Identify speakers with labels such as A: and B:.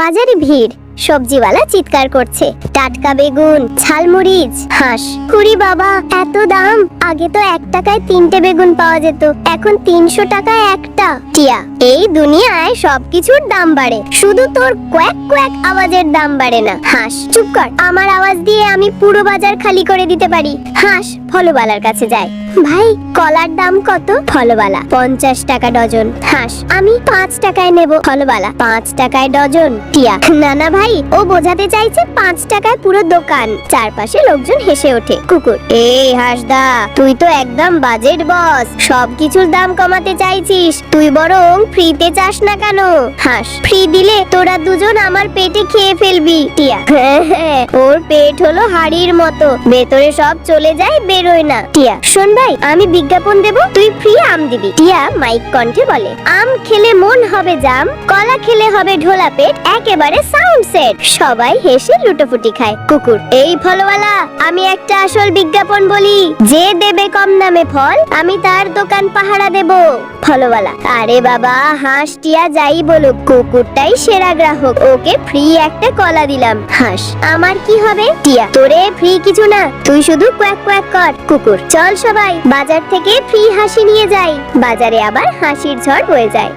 A: বাজারে ভিড়। সবজিওয়ালা চিৎকার করছে। টাটকা বেগুন, ঝালমরিচ, হাঁস। কুড়ি বাবা, এত দাম? আগে তো এক টাকায় তিনটে বেগুন পাওয়া যেত, এখন তিনশো টাকায় একটা। টিয়া, এই দুনিয়ায় সবকিছুর দাম বাড়ে। শুধু তোর কোয়াক কোয়াক আওয়াজের দাম বাড়ে না। হাঁস, চুপ কর। আমার আওয়াজ দিয়ে আমি পুরো বাজার খালি করে দিতে পারি। হাঁস ফলবালার কাছে যায়। ভাই, কলার দাম কত? ফলবালা পঞ্চাশ টাকা ডজন। হাঁস, আমি পাঁচ টাকায় নেব। ফলবালা পাঁচ টাকায় ডজন। টিয়া না না ভাই, ও বোঝাতে চাইছে পাঁচ টাকায় পুরো দোকান। চারপাশে লোকজন হেসে ওঠে। কুকুর এই হাঁসদা, তুই তো একদম বাজেট বস সব কিছুর দাম কমাতে চাইছিস। তুই বরং ফ্রিতে চাস না কেন? হাঁস ফ্রি দিলে তোরা দুজন আমার পেটে খেয়ে ফেলবি, টিয়া। ওর পেট হলো হাড়ির মতো। ভেতরে সব চলে যায়, বেরোয় না, টিয়া। শোন ভাই, আমি বিজ্ঞাপন দেব, তুই ফ্রি আম দিবি। টিয়া মাইক কণ্ঠে বলে, আম খেলে মন হবে জাম, কলা খেলে হবে ঢোলা পেট, একেবারে সাউন্ড সেট সবাই হেসে লুটোপুটি খায়। কুকুর, এই ফলওয়ালা, আমি একটা আসল বিজ্ঞাপন বলি। যে দেবে কম দামে ফল, আমি তার দোকান পাহারা দেব। ফলওয়ালা, আরে বাবা হাঁস টিয়া যাই বলুক, কুকুরটাই সেরা গ্রাহক। ওকে ফ্রি একটা কলা দিলাম। হাঁস, আমার কি হবে? টিয়া, তোরে ফ্রি কিছু না, তুই শুধু কোয়াক কোয়াক কর। কুকুর, চল সবাই, বাজার থেকে ফ্রি হাসি নিয়ে যাই। বাজারে আবার হাসির ঝড় হয়ে যায়।